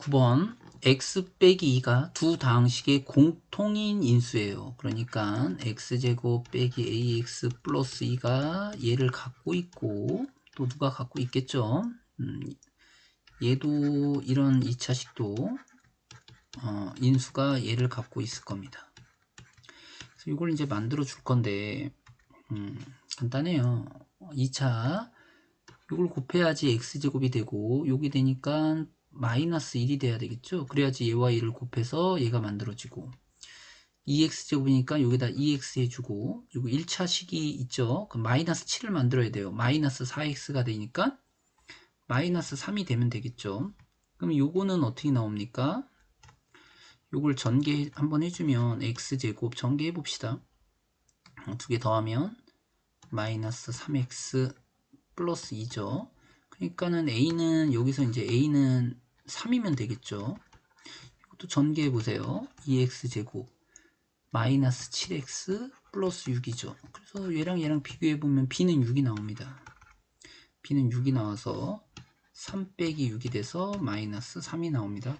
9번 x 빼기 2가 두 다항식의 공통인 인수예요. 그러니까 x제곱 빼기 ax 플러스 2가 얘를 갖고 있고 또 누가 갖고 있겠죠. 음, 얘도 이런 2차식도 어, 인수가 얘를 갖고 있을 겁니다. 그래서 이걸 이제 만들어 줄 건데 음, 간단해요. 2차 이걸 곱해야지 x제곱이 되고 요게 되니까 마이너스 1이 돼야 되겠죠? 그래야지 얘와 얘를 곱해서 얘가 만들어지고. 2x제곱이니까 여기다 2x 해주고 요거 1차 식이 있죠? 그럼 마이너스 7을 만들어야 돼요. 마이너스 4x가 되니까 마이너스 3이 되면 되겠죠? 그럼 요거는 어떻게 나옵니까? 요걸 전개 한번 해주면 x제곱 전개해 봅시다. 두 개 더하면 마이너스 3x 플러스 2죠. 그러니까는 a는 여기서 이제 a는 3이면 되겠죠. 이것도 전개해 보세요. 2x 제곱 마이너스 7x 플러스 6이죠. 그래서 얘랑 얘랑 비교해 보면 b는 6이 나옵니다. b는 6이 나와서 3 빼기 6이 돼서 마이너스 3이 나옵니다.